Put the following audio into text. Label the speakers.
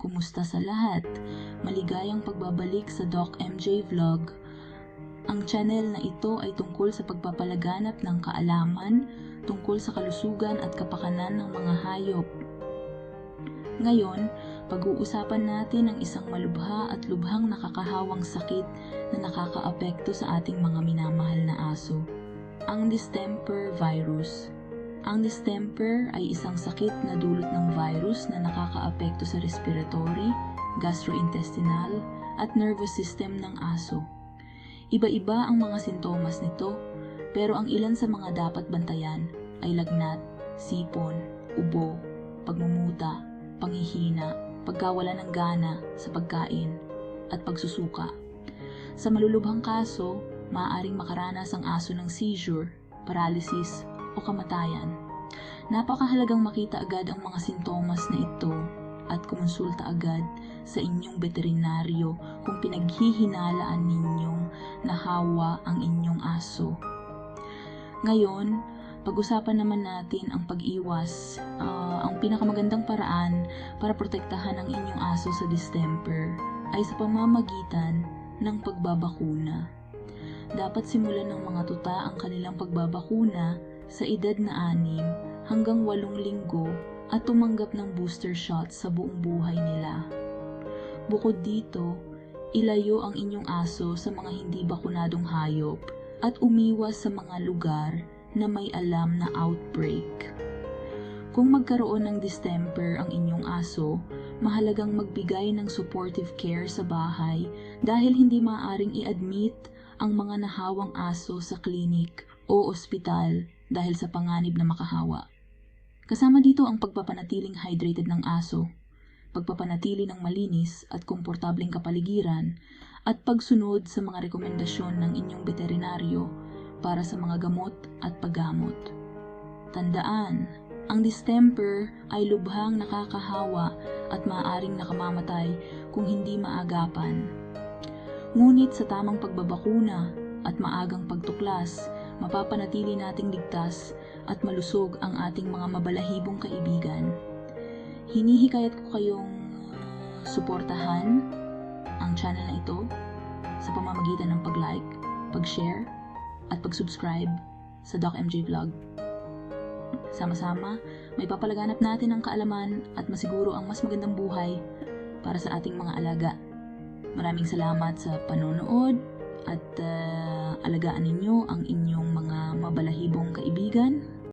Speaker 1: Kumusta sa lahat? Maligayang pagbabalik sa Doc MJ Vlog. Ang channel na ito ay tungkol sa pagpapalaganap ng kaalaman tungkol sa kalusugan at kapakanan ng mga hayop. Ngayon, pag-uusapan natin ang isang malubha at lubhang nakakahawang sakit na nakakaapekto sa ating mga minamahal na aso. Ang distemper virus. Ang distemper ay isang sakit na dulot ng virus na nakakaapekto sa respiratory, gastrointestinal, at nervous system ng aso. Iba-iba ang mga sintomas nito, pero ang ilan sa mga dapat bantayan ay lagnat, sipon, ubo, pagmumuta, panghihina, pagkawala ng gana sa pagkain, at pagsusuka. Sa malulubhang kaso, maaaring makaranas ang aso ng seizure, paralysis, o kamatayan. Napakahalagang makita agad ang mga sintomas na ito at kumonsulta agad sa inyong veterinaryo kung pinaghihinalaan ninyong nahawa ang inyong aso. Ngayon, pag-usapan naman natin ang pag-iwas. Ah, ang pinakamagandang paraan para protektahan ang inyong aso sa distemper ay sa pamamagitan ng pagbabakuna. Dapat simulan ng mga tuta ang kanilang pagbabakuna sa edad na 6 hanggang 8 linggo at tumanggap ng booster shot sa buong buhay nila. Bukod dito, ilayo ang inyong aso sa mga hindi bakunadong hayop at umiwas sa mga lugar na may alam na outbreak. Kung magkaroon ng distemper ang inyong aso, mahalagang magbigay ng supportive care sa bahay dahil hindi maaaring i-admit ang mga nahawang aso sa klinik o ospital dahil sa panganib na makahawa. Kasama dito ang pagpapanatiling hydrated ng aso, pagpapanatili ng malinis at komportableng kapaligiran, at pagsunod sa mga rekomendasyon ng inyong veterinaryo para sa mga gamot at paggamot. Tandaan, ang distemper ay lubhang nakakahawa at maaaring nakamamatay kung hindi maagapan. Ngunit sa tamang pagbabakuna at maagang pagtuklas, mapapanatili nating ligtas at malusog ang ating mga mabalahibong kaibigan. Hinihikayat ko kayong suportahan ang channel na ito sa pamamagitan ng pag-like, pag-share, at pag-subscribe sa Doc MJ Vlog. Sama-sama, may papalaganap natin ang kaalaman at masiguro ang mas magandang buhay para sa ating mga alaga. Maraming salamat sa panonood at uh, alagaan ninyo ang inyong mga mabalahibong kaibigan